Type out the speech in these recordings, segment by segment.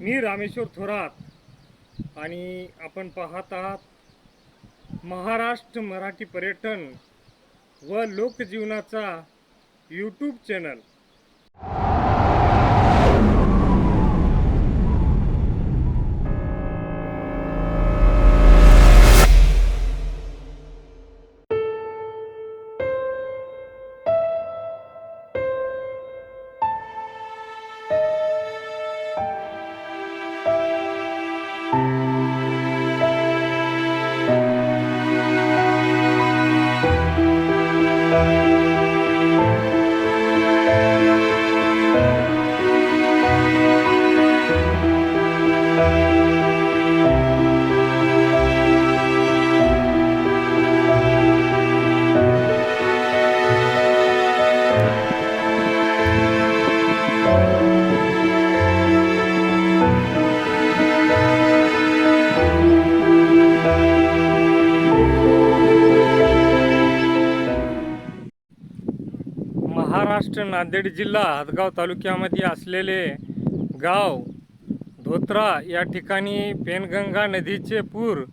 मी रामेश्वर थोरात आणि आपण पाहत आहात महाराष्ट्र मराठी पर्यटन व लोकजीवनाचा यूट्यूब चॅनल महाराष्ट्र नांदेड जिल्हा हदगाव तालुक्यामध्ये असलेले गाव धोत्रा या ठिकाणी पेनगंगा नदीचे पूर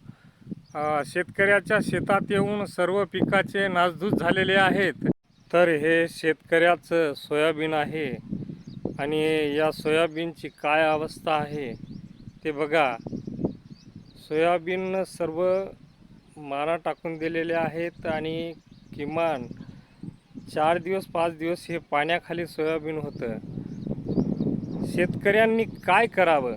शेतकऱ्याच्या शेतात येऊन सर्व पिकाचे नासधूस झालेले आहेत. तर हे शेतकऱ्याचं सोयाबीन आहे आणि या सोयाबीनची काय अवस्था आहे ते बघा. सोयाबीन सर्व मारा टाकून दिलेले आहेत आणि किमान चार दिवस पाच दिवस हे पाण्याखाली सोयाबीन होतं. शेतकऱ्यांनी काय करावं?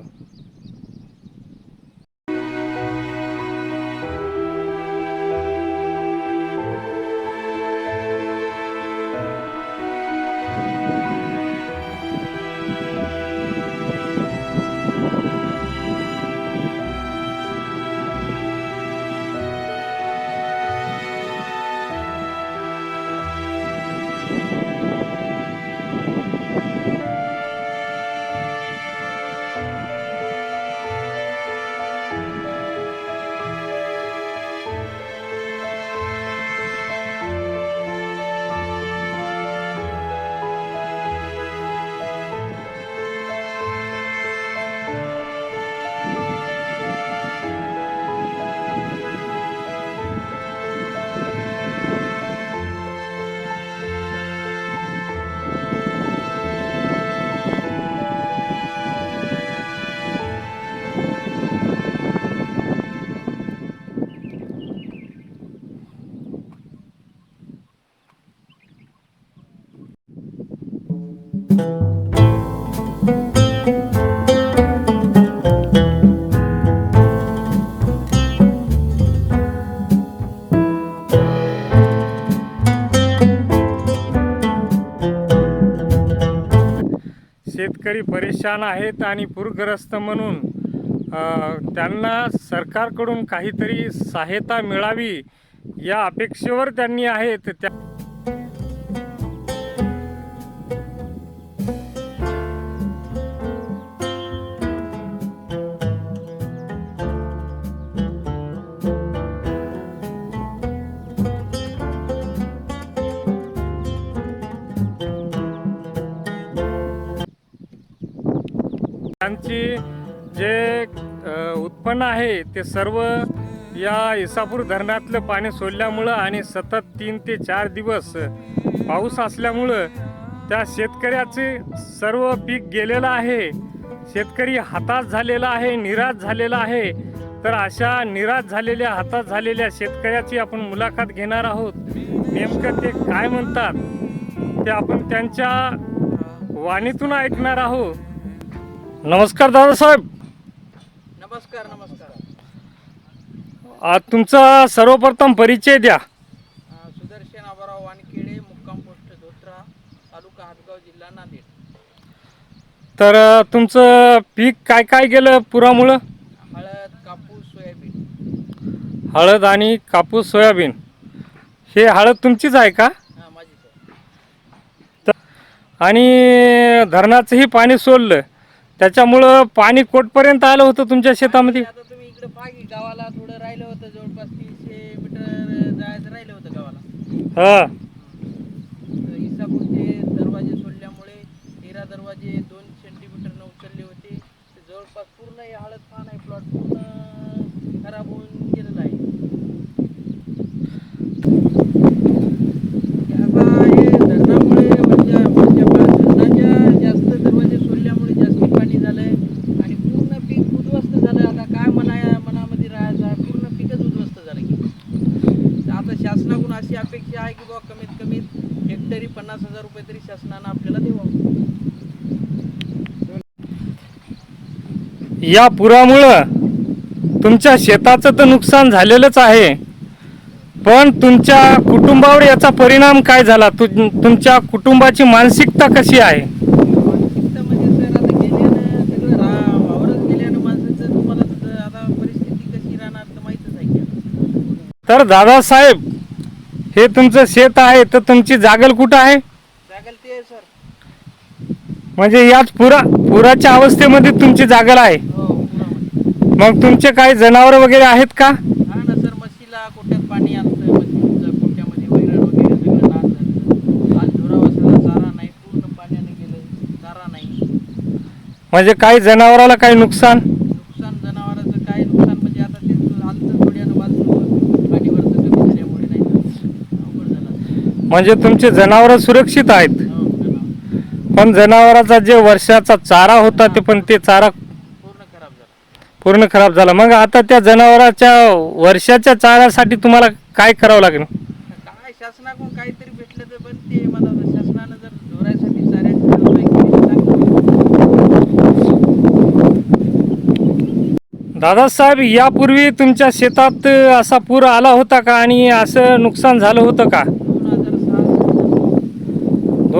शेतकरी परेशान आहेत आणि पूरग्रस्त म्हणून त्यांना सरकारकडून काहीतरी सहायता मिळावी या अपेक्षेवर त्यांनी आहेत. त्या त्यांची जे उत्पन्न आहे ते सर्व या इसापूर धरणातलं पाणी सोडल्यामुळं आणि सतत तीन ते चार दिवस पाऊस असल्यामुळं त्या शेतकऱ्याचे सर्व पीक गेलेलं आहे. शेतकरी हाताश झालेला आहे निराश झालेला आहे. तर अशा निराश झालेल्या हाताश झालेल्या शेतकऱ्याची आपण मुलाखत घेणार आहोत. नेमकं ते काय म्हणतात? ते आपण त्यांच्या वाणीतून ऐकणार आहोत. नमस्कार दादासाहेब नमस्कार नमस्कार. आज तुमचा सर्वप्रथम परिचय द्या. अ, सुदर्शन आबाराव वानखेडे मुक्काम पोस्ट धोत्रा तालुका हातगाव जिल्हा नांदेड. तर अ, तुमचं पीक काय काय गेलं पुरामुळं? हळद कापूस सोयाबीन. हळद आणि कापूस सोयाबीन. हे हळद तुमचीच आहे का? हा आहे. आणि धरणाचंही पाणी सोडलं. त्याच्यामुळं पाणी कोटपर्यंत आलं होतं तुमच्या शेतामध्ये? आता तुम्ही इकडे गावाला थोडं राहिलं होतं जवळपास तीनशे मीटर जायचं राहिलं होतं गावाला. हा. तर इसापूरचे दरवाजे सोडल्यामुळे तेरा दरवाजे दोन सेंटीमीटरनं उचलले होते. ते जवळपास पूर्ण हे हळद पान आहे प्लॉट पूर्ण खराब होऊन गेलेला आहे ते आता हे धरणामुळे वरच्या वरच्या पा- धरणाच्या जास्त दरवाजे सोडल्यामुळे जास्त पाणी झालंय आणि पूर्ण पीक उद्ध्वस्त झालं आता काय मना मनामध्ये राहायचं आहे पूर्ण पीकच उद्ध्वस्त झालं की तर आता शासनाकडून अशी अपेक्षा आहे की बाबा कमीत कमीत हेक्टरी पन्नास हजार रुपये तरी शासनानं आपल्याला द्यावं या पुरामुळं तुमच्या शेताचं तर नुकसान झालेलंच आहे. पण तुमच्या कुटुंबावर याचा परिणाम काय झाला? तु तुमच्या कुटुंबाची मानसिकता कशी आहे? मानसिकता म्हणजे तर दादासाहेब हे तुमचं शेत आहे तर तुमची जागल कुठं आहे? म्हणजे याच पुरा पुराच्या अवस्थेमध्ये तुमची जागल आहे. हो मग तुमचे काही जनावर वगैरे आहेत का? हा ना सर म्हशीला कोट्यात पाणी आणतं म्हशीचं कोट्यामध्ये वैरण वगैरे सगळं नाश झालं आज ढोरावासाला चारा नाही पूर्ण पाण्याने गेलं चारा नाही. म्हणजे काही जनावराला काही नुकसान? नुकसान जनावराचं काय नुकसान? म्हणजे आता ते आलतं थोड्यानं वाचलं पाणीवरचं कमी झाल्यामुळे नाही तर अवघड झालं. म्हणजे तुमचे जनावर सुरक्षित आहेत. पण जनावराचा जे वर्षाचा चारा होता ते पण ते चारा पूर्ण खराब झाला. पूर्ण खराब झाला मग आता त्या जनावराच्या वर्षाच्या चाऱ्यासाठी तुम्हाला काय करावं लागेल? काय शासनाकडून काहीतरी भेटलं तर पण ते मला वाटतं शासनानं जर ढोरासाठी चाऱ्याची व्यवस्था केली तर चांगलं होईल. दादासाहेब यापूर्वी तुमच्या शेतात असा पूर आला होता का? आणि असं नुकसान झालं होतं का?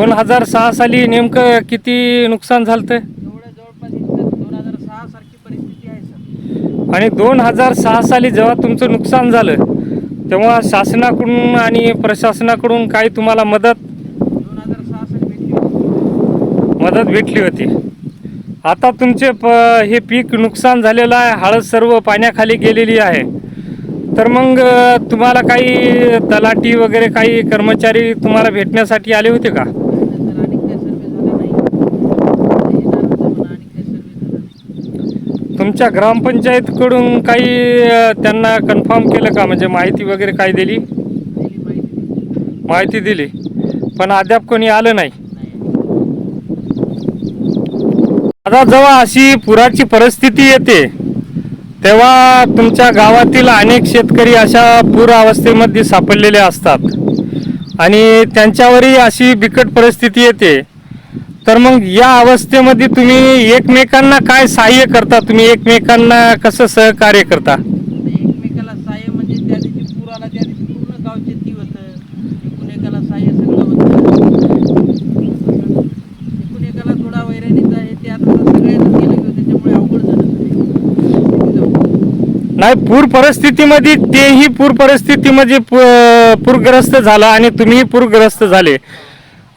दोन हजार सहा साली नेमकं किती नुकसान झालं एवढ्या जवळपास इतकं दोन हजार सहा सारखी परिस्थिती आहे सर आणि दोन हजार सहा साली जेव्हा तुमचं नुकसान झालं तेव्हा शासनाकडून आणि प्रशासनाकडून काही तुम्हाला मदत दोन हजार सहा साली भेटली होती मदत भेटली होती. आता तुमचे प हे पीक नुकसान झालेलं आहे हळद सर्व पाण्याखाली गेलेली आहे. तर मग अ, तुम्हाला काही तलाठी वगैरे काही कर्मचारी तुम्हाला भेटण्यासाठी आले होते का तर आणि काही सर्वे झाला नाही ते येणार होतं म्हणा आणि काही सर्वे झाला नाही तुमच्या ग्रामपंचायतकडून काही त्यांना कन्फर्म केलं का? म्हणजे माहिती वगैरे काय दिली? माहिती दिली. पण अद्याप कोणी आलं नाही नाही. आता जेव्हा अशी पुराची परिस्थिती येते तेव्हा तुमच्या गावातील अनेक शेतकरी अशा पूर अवस्थेमध्ये सापडलेले असतात. आणि त्यांच्यावरही अशी बिकट परिस्थिती येते तर मग या अवस्थेमध्ये तुम्ही एकमेकांना काय सहाय्य करता? तुम्ही एकमेकांना कसं सहकार्य करता? एकमेकाला सहाय्य म्हणजे त्या दिवशी पूर आला त्या दिवशी पूर्ण गाव शेती होतं. एकूण एकाला सहाय्य सगळं होतं. एकूण एकाला थोडा वैरणीचा आहे ते आता सगळ्यांना गेलं की त्याच्यामुळे अवघड झालं. नाही पूर परिस्थितीमध्ये तेही पूर परिस्थितीमध्ये पूरग्रस्त झाला आणि तुम्ही पूरग्रस्त झाले.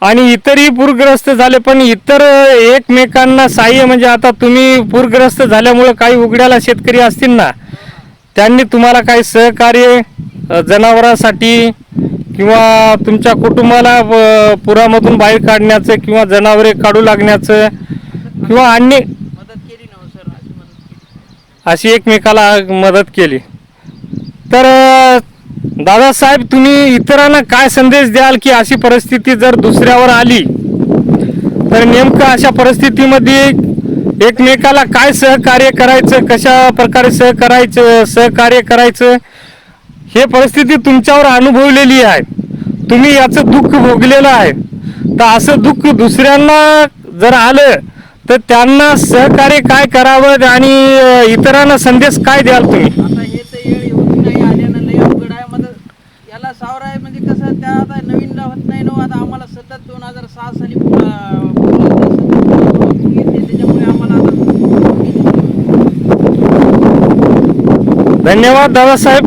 आणि इतरही पूरग्रस्त झाले पण इतर एकमेकांना सहाय्य म्हणजे आता तुम्ही पूरग्रस्त झाल्यामुळं काही उघड्याला शेतकरी असतील ना त्यांनी तुम्हाला काही सहकार्य जनावरांसाठी किंवा तुमच्या कुटुंबाला पुरामधून बाहेर काढण्याचं किंवा जनावरे काढू लागण्याचं किंवा अन्य मदत अशी एकमेकाला मदत केली. तर दादासाहेब तुम्ही इतरांना काय संदेश द्याल की अशी परिस्थिती जर दुसऱ्यावर आली तर नेमकं अशा परिस्थितीमध्ये एकमेकाला काय सहकार्य करायचं कशा प्रकारे सहकारायचं सहकार्य करायचं हे परिस्थिती तुमच्यावर अनुभवलेली आहे. तुम्ही याचं दुःख भोगलेलं आहे. तर असं दुःख दुसऱ्यांना जर आलं तर त्यांना सहकार्य काय करावं आणि इतरांना संदेश काय द्याल तुम्ही आता हे तर येळ होती नाही आल्यानं लय अवघड आहे मग याला सावरा आहे म्हणजे कसं त्या आता नवीन होत नाही ना हो. आता आम्हाला सतत दोन हजार सहा साली पुरा- त्याच्यामुळे आम्हाला धन्यवाद दादासाहेब.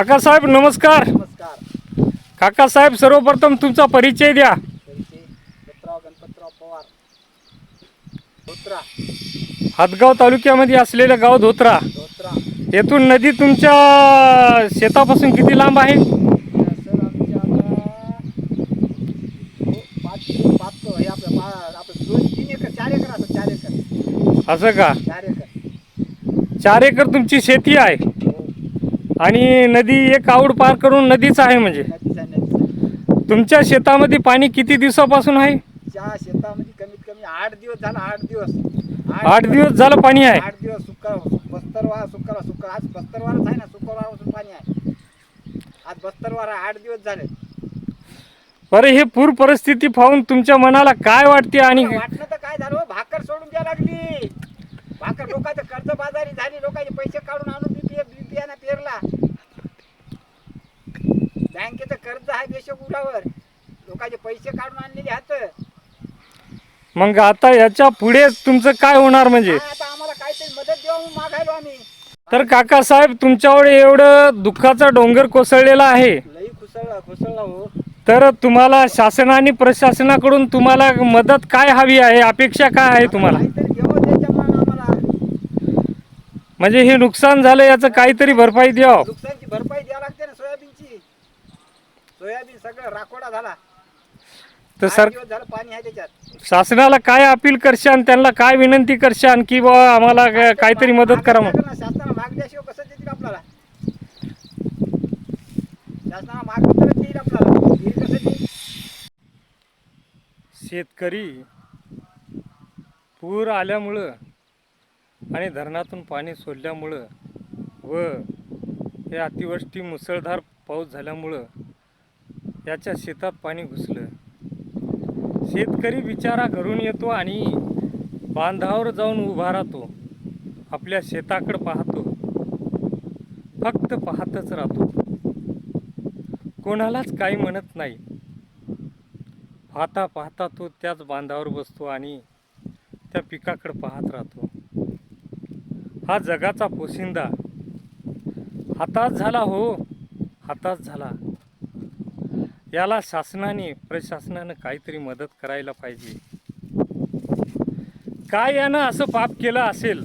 काकासाहेब नमस्कार. नमस्कार. काकासाहेब सर्वप्रथम तुमचा परिचय द्या. दत्तराव गणपतराव पवार. धोत्रा. हातगाव तालुक्यामध्ये असलेलं गाव धोत्रा. धोत्रा. येथून नदी तुमच्या शेतापासून किती लांब आहे? सर आमच्या आता दो- पाच पाच हे आपलं पा- आपलं दोन तीन एकर चार एकर असं चार एकर. असं का? चार एकर. चार एकर तुमची शेती आहे. हो आणि नदी एक आवड पार करून नदीच आहे म्हणजे. नदीच नदीच. तुमच्या शेतामध्ये पाणी किती दिवसापासून आहे? त्या शेतामध्ये कमीत कमी आठ दिवस झाला आठ दिवस. आठ दिवस. झालं पाणी आहे. आठ दिवस सुक्का बस्तरवार सुक्काला सुक्का आज बस्तरवारच आहे ना शुक्रवारपासून पाणी आहे. आज बस्तरवार आहे आठ दिवस झाले. बरं हे पूर परिस्थिती पाहून तुमच्या मनाला काय वाटते आणि वाटलं तर काय झालं हो, भाकर सोडून द्या लागली. भाकर लोकांचं कर्ज बाजारी झाली लोकांचे पैसे काढून आणून पेरला बँकेचं कर्ज आहे देशमुलावर लोकांचे पैसे काढून आणलेले हात मग आता याच्यापुढे तुमचं काय होणार म्हणजे? आता आम्हाला काहीतरी मदत द्यावा म्हणून मागायलो आम्ही. तर काकासाहेब तुमच्यावर एवढं दुःखाचा डोंगर कोसळलेला आहे. लई खुसळला खुसळला हो. तर तुम्हाला शासन आणि प्रशासनाकडून तुम्हाला मदत काय हवी आहे? अपेक्षा काय आहे तुम्हाला काहीतरी द्यावं त्याच्यामुळे आम्हाला म्हणजे हे नुकसान झालं याचं काहीतरी भरपाई द्यावं नुकसानची भरपाई द्यावी लागते ना सोयाबीनची. सोयाबीन सगळं राखोडा झाला. तर आठ सर दिवस झालं पाणी आहे त्याच्यात? शासनाला काय अपील करशान त्यांना काय विनंती करशान की बा आम्हाला काय- काहीतरी मदत करा म्हणून शासनाला मागल्याशिवाय कसं देतील आपल्याला? शासनाला मागलं तर देईल आपल्याला. देईल कसं देईल? शेतकरी पूर आल्यामुळं आणि धरणातून पाणी सोडल्यामुळं व हे अतिवृष्टी मुसळधार पाऊस झाल्यामुळं याच्या शेतात पाणी घुसलं. शेतकरी बिचारा घरून येतो आणि बांधावर जाऊन उभा राहतो. आपल्या शेताकडं पाहतो. फक्त पाहतच राहतो. कोणालाच काही म्हणत नाही. पाहता पाहता तो त्याच बांधावर बसतो आणि त्या पिकाकडं पाहत राहतो. हा जगाचा पोशिंदा हताश झाला हो. हताश झाला. याला शासनाने प्रशासनानं काहीतरी मदत करायला पाहिजे. काय यानं असं पाप केलं असेल?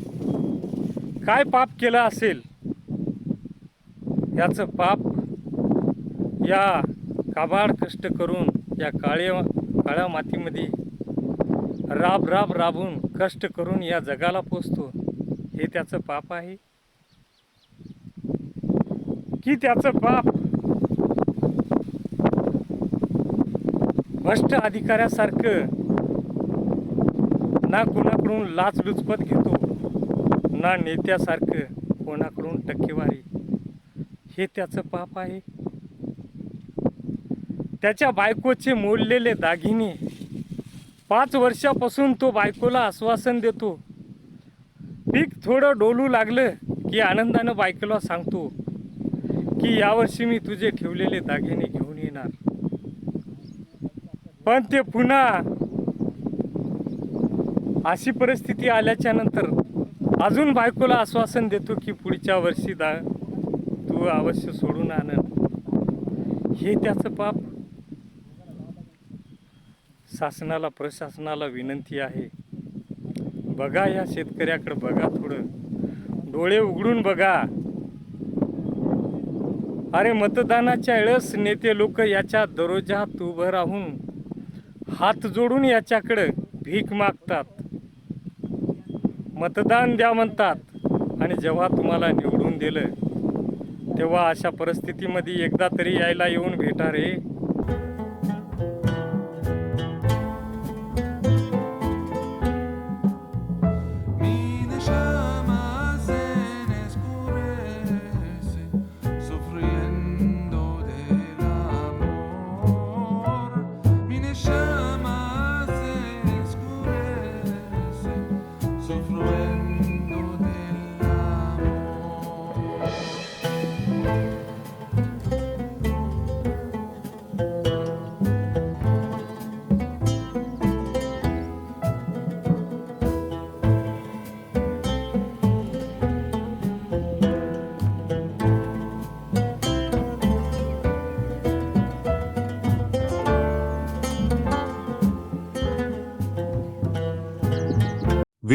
काय पाप केलं असेल? याचं पाप या काबाड कष्ट करून या काळ्या काळ्या मातीमध्ये राब राब राबून कष्ट करून या जगाला पोचतो. हे त्याचं पाप आहे. की त्याचं पाप भ्रष्ट अधिकाऱ्यासारखं ना कोणाकडून लाचलुचपत घेतो ना नेत्यासारखं कोणाकडून टक्केवारी. हे त्याचं पाप आहे. त्याच्या बायकोचे मोडलेले दागिने पाच वर्षापासून तो बायकोला आश्वासन देतो. पीक थोडं डोलू लागलं की आनंदानं बायकोला सांगतो की यावर्षी मी तुझे ठेवलेले दागिने घेऊन येणार. पण ते पुन्हा अशी परिस्थिती आल्याच्यानंतर अजून बायकोला आश्वासन देतो की पुढच्या वर्षी दा तू अवश्य सोडून आणन हे त्याचं पाप. शासनाला प्रशासनाला विनंती आहे. बघा या शेतकऱ्याकडे बघा थोडं. डोळे उघडून बघा. अरे मतदानाच्या वेळेस नेते लोक याच्या दरोजात उभं राहून हात जोडून याच्याकडं भीक मागतात. मतदान द्या म्हणतात. आणि जेव्हा तुम्हाला निवडून दिलं तेव्हा अशा परिस्थितीमध्ये एकदा तरी यायला येऊन भेटा रे.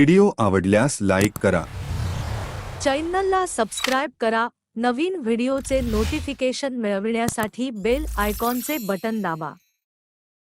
व्हिडिओ आवडल्यास लाईक करा. चॅनलला सबस्क्राईब करा. नवीन व्हिडिओचे नोटिफिकेशन मिळविण्यासाठी बेल आयकॉनचे बटन दाबा.